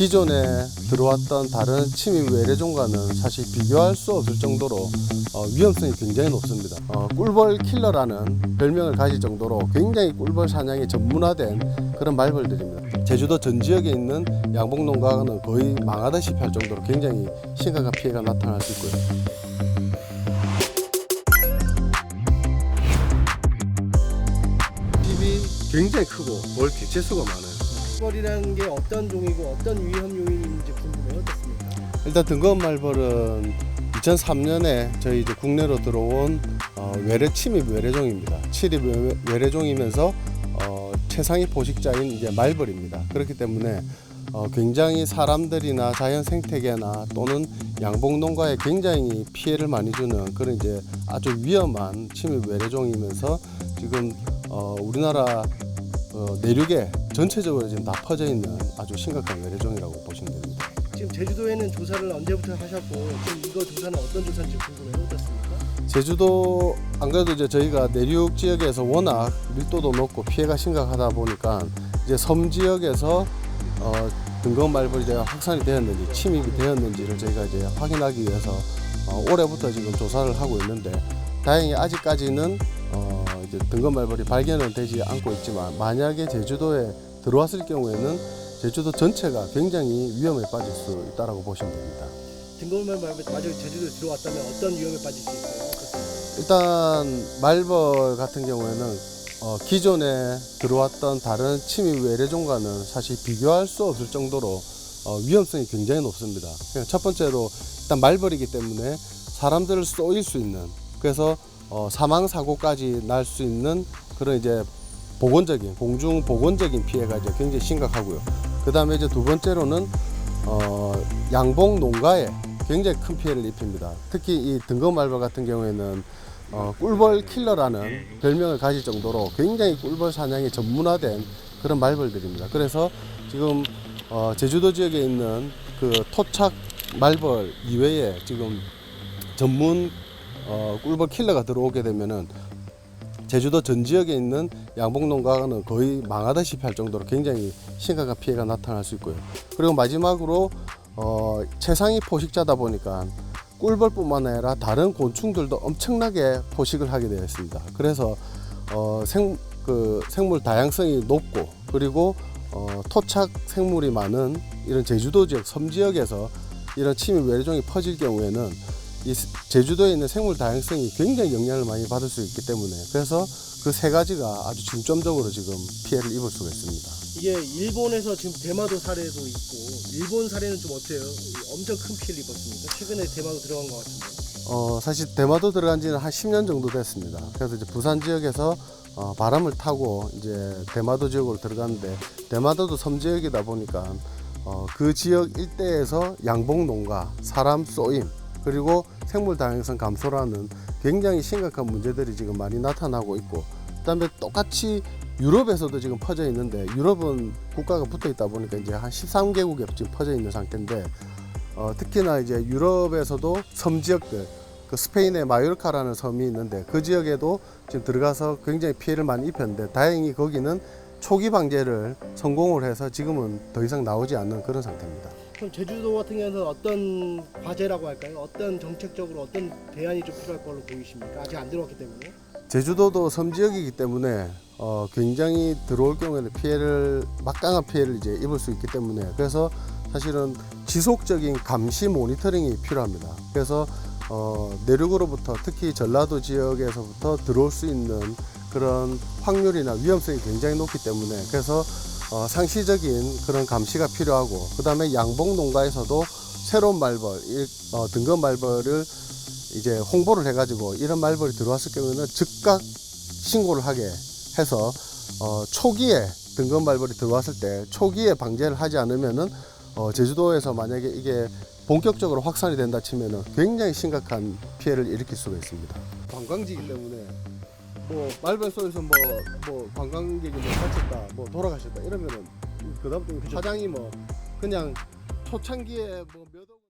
기존에 들어왔던 다른 침입 외래종과는 사실 비교할 수 없을 정도로 어, 위험성이 굉장히 높습니다. 어, 꿀벌 킬러라는 별명을 가질 정도로 굉장히 꿀벌 사냥에 전문화된 그런 말벌들입니다. 제주도 전 지역에 있는 양봉 농가는 거의 망하다시피 할 정도로 굉장히 심각한 피해가 나타날 수 있고요. 굉장히 크고 벌 개체수가 많아요. 꿀벌이라는 게 어떤 종이고 어떤 위험 요인인지 궁금해요. 어떻습니까? 일단 등검 말벌은 2003년에 저희 이제 국내로 들어온 어, 외래 침입 외래종입니다. 침입 외- 외래종이면서 어, 최상위 포식자인 이제 말벌입니다. 그렇기 때문에 어, 굉장히 사람들이나 자연 생태계나 또는 양봉 농가에 굉장히 피해를 많이 주는 그런 이제 아주 위험한 침입 외래종이면서 지금 어, 우리나라 어, 내륙에 전체적으로 지금 다 퍼져 있는 아주 심각한 외래종이라고 보시면 됩니다. 지금 제주도에는 조사를 언제부터 하셨고 지금 이거 조사는 어떤 조사인지 궁금해요. 어떻습니까? 제주도 안 그래도 이제 저희가 내륙 지역에서 워낙 밀도도 높고 피해가 심각하다 보니까 이제 섬 지역에서 어, 등검 말벌이 제가 확산이 되었는지 침입이 되었는지를 저희가 이제 확인하기 위해서 어, 올해부터 지금 조사를 하고 있는데 다행히 아직까지는 어, 이제 등검 말벌이 발견은 되지 않고 있지만 만약에 제주도에 들어왔을 경우에는 제주도 전체가 굉장히 위험에 빠질 수 있다라고 보시면 됩니다. 말고 만약에 제주도에 들어왔다면 어떤 위험에 빠질 수 있어요? 일단 말벌 같은 경우에는 어, 기존에 들어왔던 다른 침입 외래종과는 사실 비교할 수 없을 정도로 어, 위험성이 굉장히 높습니다. 첫 번째로 일단 말벌이기 때문에 사람들을 쏘일 수 있는 그래서 어, 사망 사고까지 날 수 있는 그런 이제 보건적인 공중 보건적인 피해가 이제 굉장히 심각하고요. 그 다음에 이제 두 번째로는 어, 양봉 농가에 굉장히 큰 피해를 입힙니다. 특히 이 등검 말벌 같은 경우에는 어, 꿀벌 킬러라는 별명을 가질 정도로 굉장히 꿀벌 사냥에 전문화된 그런 말벌들입니다. 그래서 지금 어, 제주도 지역에 있는 그 토착 말벌 이외에 지금 전문 어, 꿀벌 킬러가 들어오게 되면은 제주도 전 지역에 있는 양봉 농가는 거의 망하다시피 할 정도로 굉장히 심각한 피해가 나타날 수 있고요. 그리고 마지막으로 어, 최상위 포식자다 보니까 꿀벌뿐만 아니라 다른 곤충들도 엄청나게 포식을 하게 되어 있습니다. 그래서 어, 생, 그 생물 다양성이 높고 그리고 어, 토착 생물이 많은 이런 제주도 지역 섬 지역에서 이런 침입 외래종이 퍼질 경우에는 이 스- 제주도에 있는 생물 다양성이 굉장히 영향을 많이 받을 수 있기 때문에 그래서 그 세 가지가 아주 중점적으로 지금 피해를 입을 수가 있습니다. 이게 일본에서 지금 대마도 사례도 있고 일본 사례는 좀 어때요? 엄청 큰 피해를 입었습니까? 최근에 대마도 들어간 것 같은데. 어, 사실 대마도 들어간 지는 한 10년 정도 됐습니다. 그래서 이제 부산 지역에서 어, 바람을 타고 이제 대마도 지역으로 들어갔는데 대마도도 섬 지역이다 보니까 어, 그 지역 일대에서 양봉 농가, 사람 쏘임, 그리고 생물 다양성 감소라는 굉장히 심각한 문제들이 지금 많이 나타나고 있고 그다음에 똑같이 유럽에서도 지금 퍼져 있는데 유럽은 국가가 붙어 있다 보니까 이제 한 13개국에 지금 퍼져 있는 상태인데 어, 특히나 이제 유럽에서도 섬 지역들 그 스페인의 마요르카라는 섬이 있는데 그 지역에도 지금 들어가서 굉장히 피해를 많이 입혔는데 다행히 거기는 초기 방제를 성공을 해서 지금은 더 이상 나오지 않는 그런 상태입니다. 그럼 제주도 같은 경우는 어떤 과제라고 할까요? 어떤 정책적으로 어떤 대안이 좀 필요할 걸로 보이십니까? 아직 안 들어왔기 때문에. 제주도도 섬 지역이기 때문에 어, 굉장히 들어올 경우에는 피해를 막강한 피해를 이제 입을 수 있기 때문에 그래서 사실은 지속적인 감시 모니터링이 필요합니다. 그래서 어, 내륙으로부터 특히 전라도 지역에서부터 들어올 수 있는 그런 확률이나 위험성이 굉장히 높기 때문에 그래서 어, 상시적인 그런 감시가 필요하고 그 다음에 양봉 농가에서도 새로운 말벌, 이- 어, 등급 말벌을 이제 홍보를 해가지고 이런 말벌이 들어왔을 경우에는 즉각 신고를 하게 해서 어, 초기에 등급 말벌이 들어왔을 때 초기에 방제를 하지 않으면은 어, 제주도에서 만약에 이게 본격적으로 확산이 된다 치면은 굉장히 심각한 피해를 일으킬 수가 있습니다. 관광지이기 때문에 뭐 말벌 쏘에서 뭐, 뭐 관광객이 뭐 다쳤다, 뭐 돌아가셨다 이러면은 그다음부터 사장이 뭐 그냥 초창기에 뭐몇 억.